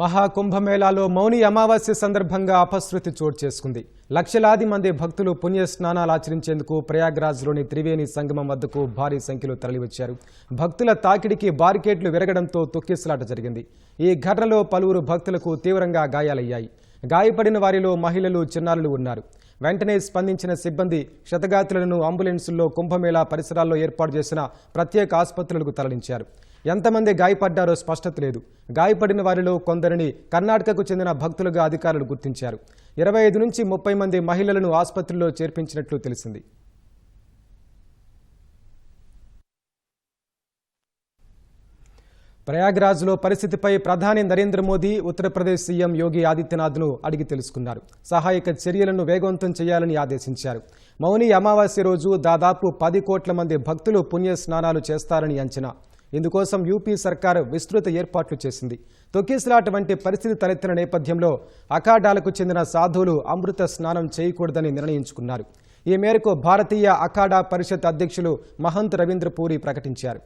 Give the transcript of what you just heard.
మహాకుంభమేళాలో మౌని అమావాస్య సందర్భంగా అపశృతి చోటు చేసుకుంది. లక్షలాది మంది భక్తులు పుణ్య స్నానాలు ఆచరించేందుకు ప్రయాగ్రాజ్లోని త్రివేణి సంగమం వద్దకు భారీ సంఖ్యలో తరలివచ్చారు. భక్తుల తాకిడికి బారికేట్లు విరగడంతో తొక్కిసలాట జరిగింది. ఈ ఘటనలో పలువురు భక్తులకు తీవ్రంగా గాయాలయ్యాయి. గాయపడిన వారిలో మహిళలు చిన్నారులు ఉన్నారు. వెంటనే స్పందించిన సిబ్బంది క్షతగాతులను అంబులెన్సుల్లో కుంభమేళా పరిసరాల్లో ఏర్పాటు చేసిన ప్రత్యేక ఆసుపత్రులకు తరలించారు. ఎంతమంది గాయపడ్డారో స్పష్టత లేదు. గాయపడిన వారిలో కొందరిని కర్ణాటకకు చెందిన భక్తులుగా అధికారులు గుర్తించారు. ఇరవై ఐదు నుంచి ముప్పై మంది మహిళలను ఆసుపత్రిలో చేర్పించినట్లు తెలిసింది. ప్రయాగ్రాజ్లో పరిస్థితిపై ప్రధాని నరేంద్ర మోదీ ఉత్తరప్రదేశ్ సీఎం యోగి ఆదిత్యనాథ్ను అడిగి తెలుసుకున్నారు. సహాయక చర్యలను వేగవంతం చేయాలని ఆదేశించారు. మౌని అమావాస్య రోజు దాదాపు పది కోట్ల మంది భక్తులు పుణ్య స్నానాలు చేస్తారని అంచనా. ఇందుకోసం యూపీ సర్కార్ విస్తృత ఏర్పాట్లు చేసింది. తొక్కిసలాట వంటి పరిస్థితి తలెత్తిన నేపథ్యంలో అఖాడాలకు చెందిన సాధువులు అమృత స్నానం చేయకూడదని నిర్ణయించుకున్నారు. ఈ మేరకు భారతీయ అఖాడా పరిషత్ అధ్యక్షులు మహంత్ రవీంద్ర పూరి ప్రకటించారు.